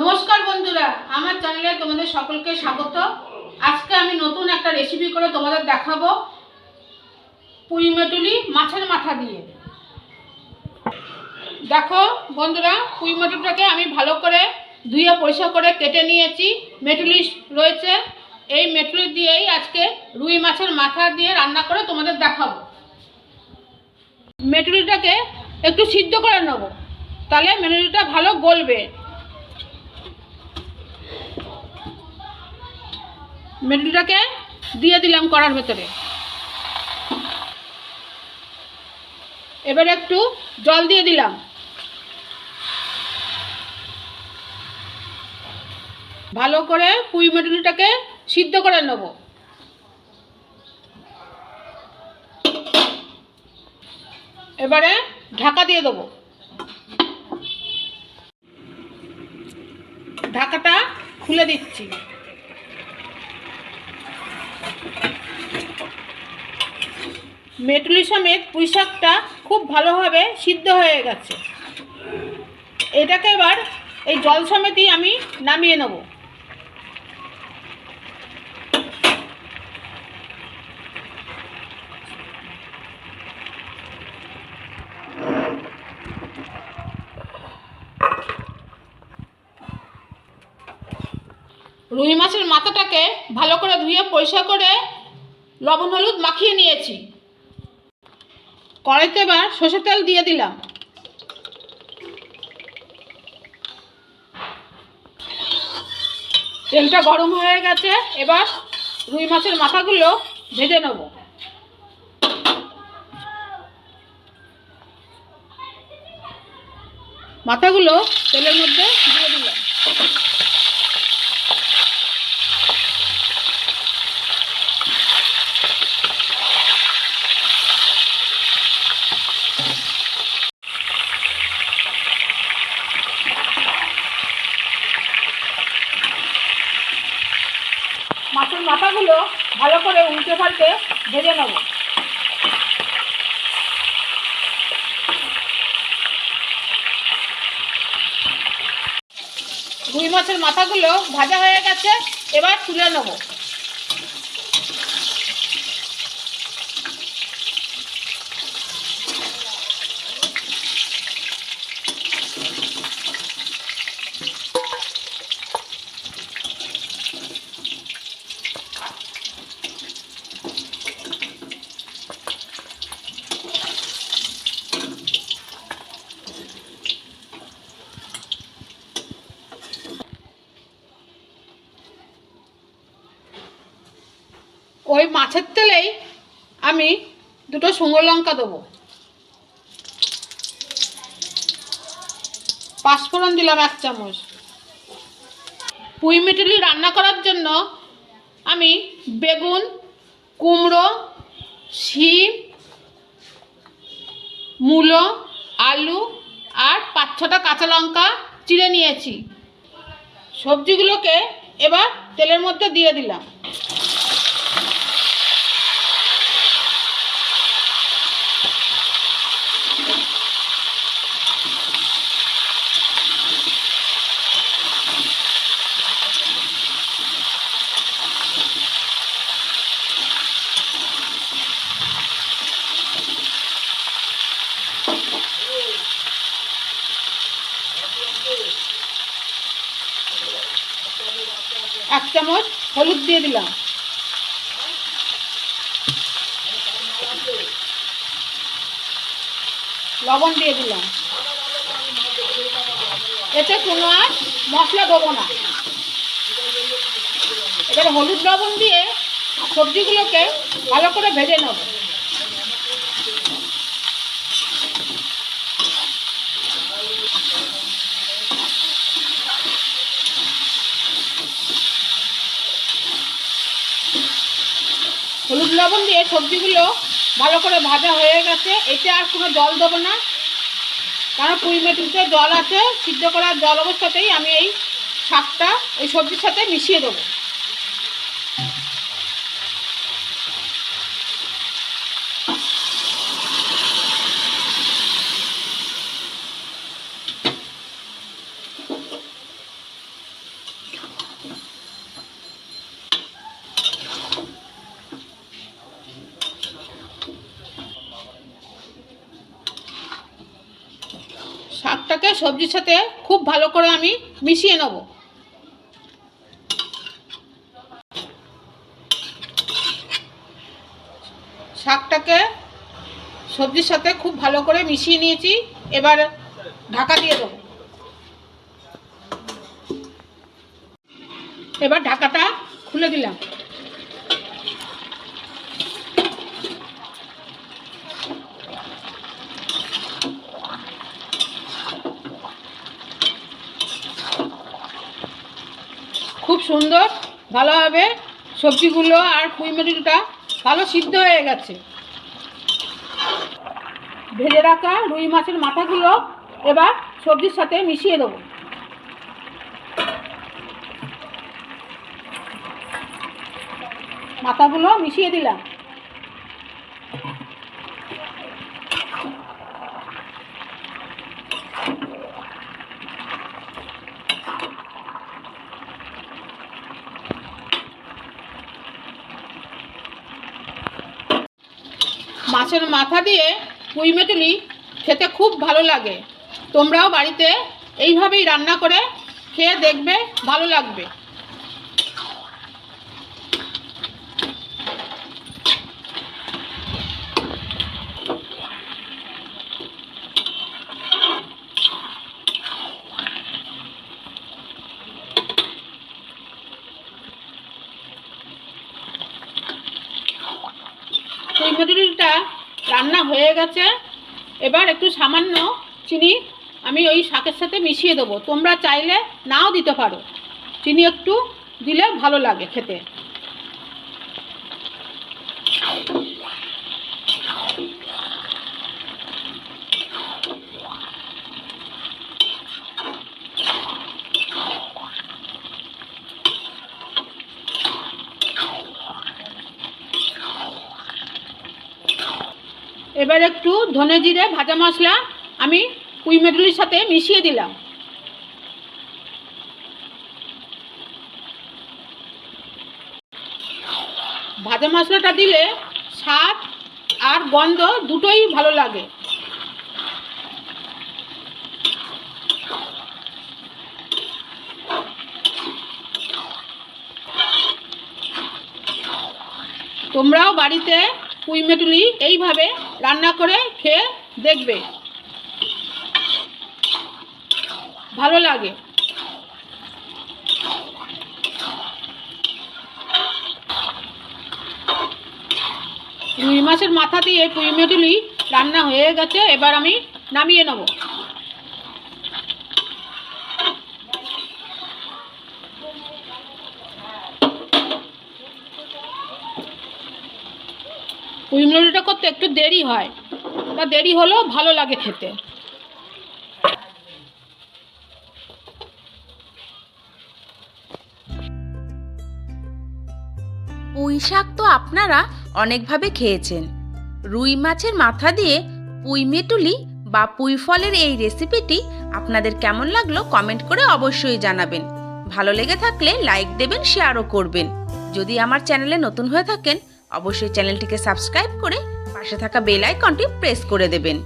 নমস্কার বন্ধুরা, আমার চ্যানেলে তোমাদের সকলকে স্বাগত। আজকে আমি নতুন একটা রেসিপি করে তোমাদের দেখাবো পুঁই মেটুলি মাছের মাথা দিয়ে। দেখো বন্ধুরা, পুঁই মেটুলটাকে আমি ভালো করে ধুয়ে পরিষ্কার করে কেটে নিয়েছি। মেটুলি রয়েছে। এই মেটুলি দিয়েই আজকে রুই মাছের মাথা দিয়ে রান্না করে তোমাদের দেখাবো। মেটুলিটাকে একটু সিদ্ধ করে নেব, তাহলে মেটুলিটা ভালো গলবে। মেটুলিটাকে দিয়ে দিলাম কড়ার ভেতরে। এবার একটু জল দিয়ে দিলাম। ভালো করে পুঁই মেটুলিটাকে সিদ্ধ করে নেব। এবারে ঢাকা দিয়ে দেবো। ঢাকাটা খুলে দিচ্ছি। মেটুলি সমেত পুঁই শাকটা খুব ভালোভাবে সিদ্ধ হয়ে গেছে। এটাকে এবার এই জল সমেতই আমি নামিয়ে নেব। রুই মাছের মাথাটাকে ভালো করে ধুয়ে পরিষ্কার করে লবণ হলুদ মাখিয়ে নিয়েছি। কড়াইতে এবার সর্ষের তেল দিয়ে দিলাম। তেলটা গরম হয়ে গেছে, এবার রুই মাছের মাথাগুলো ভেজে নেব। মাথাগুলো তেলের মধ্যে দিয়ে দিলাম। মাছের মাথাগুলো ভালো করে উল্টে পাল্টে ভেজে নেব। রুই মাছের মাথাগুলো ভাজা হয়ে গেছে, এবার তুলে নেব ওই মাছের তেলেই আমি দুটো শুকনো লঙ্কা দেবো। পাঁচফোড়ন দিলাম এক চামচ। পুঁই মিটুলি রান্না করার জন্য আমি বেগুন, কুমড়ো, শিম, মূলো, আলু আর পাঁচ ছটা কাঁচা লঙ্কা চিড়ে নিয়েছি। সবজিগুলোকে এবার তেলের মধ্যে দিয়ে দিলাম। এক চামচ হলুদ দিয়ে দিলাম। লবণ দিয়ে দিলাম। এতে কোনো আর মশলা দেবো না। এবার হলুদ লবণ দিয়ে সবজিগুলোকে ভালো করে ভেজে নেব। হলুদ লবণ দিয়ে সবজিগুলো ভালো করে ভাজা হয়ে গেছে। এতে আর কোনো জল দেবো না। কারণ কুড়ি মেটুতে জল আছে, সিদ্ধ করার জল অবস্থাতেই আমি এই শাকটা, এই সবজির সাথে মিশিয়ে দেবো। সবজির সাথে খুব ভালো করে আমি মিশিয়ে নেব। শাকটাকে সবজির সাথে খুব ভালো করে মিশিয়ে নিয়েছি, এবার ঢাকা দিয়ে দেবো। এবার ঢাকাটা খুলে দিলাম। সুন্দর ভালোভাবে সবজিগুলো আর পুঁই মেটুটা ভালো সিদ্ধ হয়ে গেছে। ভেজে রাখা রুই মাছের মাথাগুলো এবার সবজির সাথে মিশিয়ে দেবো। মাথাগুলো মিশিয়ে দিলাম। মাছের মাথা দিয়ে পুঁই মেটুলি খেতে খুব ভালো লাগে। তোমরাও বাড়িতে এইভাবেই রান্না করে খেয়ে দেখবে, ভালো লাগবে। পুঁই মেটুলিটা রান্না হয়ে গেছে। এবার একটু সামান্য চিনি আমি ওই শাকের সাথে মিশিয়ে দেবো। তোমরা চাইলে নাও দিতে পারো। চিনি একটু দিলে ভালো লাগে খেতে। এবার একটু ধনে জিরে, ভাজা মশলা আমি পুঁই মেটুলির সাথে মিশিয়ে দিলাম। ভাজা মশলাটা দিলে স্বাদ আর গন্ধ দুটোই ভালো লাগে। তোমরাও বাড়িতে পুঁই মেটুলি এইভাবে রান্না করে খেয়ে দেখবে। ভালো লাগে। রুই মাছের মাথা দিয়ে পুই মেটুলি রান্না হয়ে গেছে, এবার আমি নামিয়ে নেব। মেটুলিটা করতে একটু দেরি হয়। তা দেরি হলেও ভালো লাগে খেতে। পুঁই শাক তো আপনারা অনেকভাবে খেয়েছেন। রুই মাছের মাথা দিয়ে পুঁই মেটুলি বা পুঁই ফলের এই রেসিপিটি আপনাদের কেমন লাগল কমেন্ট করে অবশ্যই জানাবেন। ভালো লেগে থাকলে লাইক দেবেন, শেয়ারও করবেন। যদি আমার চ্যানেলে নতুন হয়ে থাকেন অবশ্যই চ্যানেলটিকে সাবস্ক্রাইব করে পাশে থাকা বেল আইকনটি প্রেস করে দেবেন।